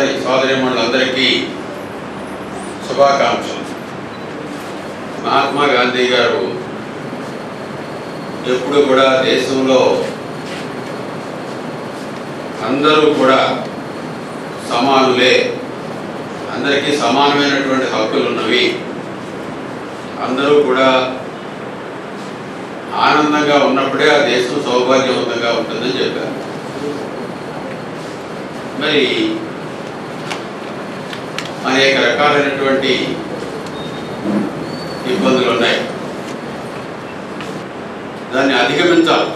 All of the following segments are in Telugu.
వస్తాయి సోదరిమణులందరికీ శుభాకాంక్షలు. మహాత్మా గాంధీ గారు ఎప్పుడు కూడా దేశంలో అందరూ కూడా సమానులే. అందరికీ సమానమైనటువంటి హక్కులు ఉన్నవి అందరూ కూడా ఆనందంగా ఉన్నప్పుడే ఆ దేశం సౌభాగ్యవంతంగా ఉంటుందని చెప్పారు. మరి అనేక రకాలైనటువంటి ఇబ్బందులు ఉన్నాయి దాన్ని అధిగమించాలి.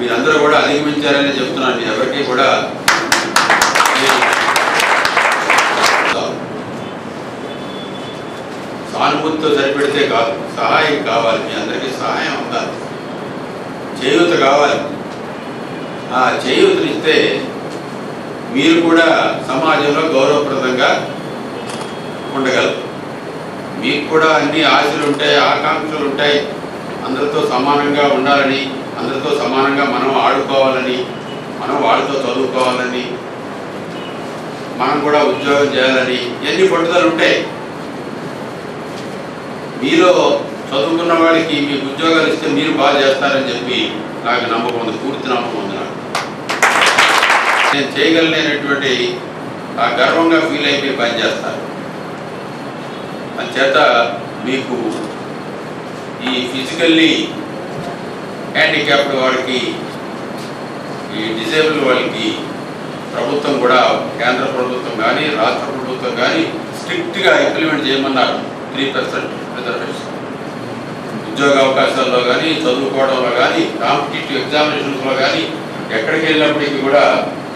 మీరందరూ కూడా అధిగమించారని చెప్తున్నాను. నేను ఎవరికి కూడా సానుభూతితో సరిపెడితే కాదు సహాయం కావాలి. మీ అందరికీ సహాయం ఉండాలి. చేయూత కావాలి. ఆ చేయూతనిస్తే మీరు కూడా సమాజంలో గౌరవప్రదంగా ఉండగలరు మీకు కూడా అన్ని ఆశలు ఉంటాయి ఆకాంక్షలు ఉంటాయి అందరితో సమానంగా ఉండాలని అందరితో సమానంగా మనం ఆడుకోవాలని మనం వాళ్ళతో చదువుకోవాలని మనం కూడా ఉద్యోగం చేయాలని ఎన్ని పట్టుదలు ఉంటాయి మీలో చదువుకున్న వాళ్ళకి మీకు ఉద్యోగాలు ఇస్తే మీరు బాగా చేస్తారని చెప్పి నాకు నమ్మకం ఉంది పూర్తి నమ్మకం ఉంది నాకు. నేను చేయగలనేటువంటి ఆ గర్వంగా ఫీల్ అయిపోయి పని చేస్తాను అంచేత మీకు ఈ ఫిజికల్లీ హ్యాండిక్యాప్డ్ వాళ్ళకి ఈ డిజేబుల్ వాళ్ళకి ప్రభుత్వం కూడా కేంద్ర ప్రభుత్వం కానీ రాష్ట్ర ప్రభుత్వం కానీ స్ట్రిక్ట్గా ఇంప్లిమెంట్ చేయమన్నారు. త్రీ పర్సెంట్ రిజర్వేషన్ ఉద్యోగ అవకాశాల్లో కానీ చదువుకోవడంలో కానీ కాంపిటేటివ్ ఎగ్జామినేషన్స్లో కానీ ఎక్కడికి వెళ్ళినప్పటికీ కూడా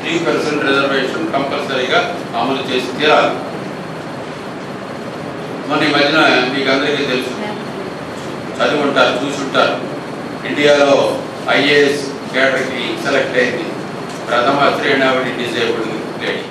త్రీ పర్సెంట్ రిజర్వేషన్ కంపల్సరీగా అమలు చేసి తీరాలి. మొన్న ఈ మధ్యన మీకు అందరికీ తెలుసు. చదివి ఉంటారు చూసి ఉంటారు ఇండియాలో ఐఏఎస్ కేటర్కి సెలెక్ట్ అయింది. ప్రథమ శ్రేణావళి డిజేబుల్డ్ లేడీ.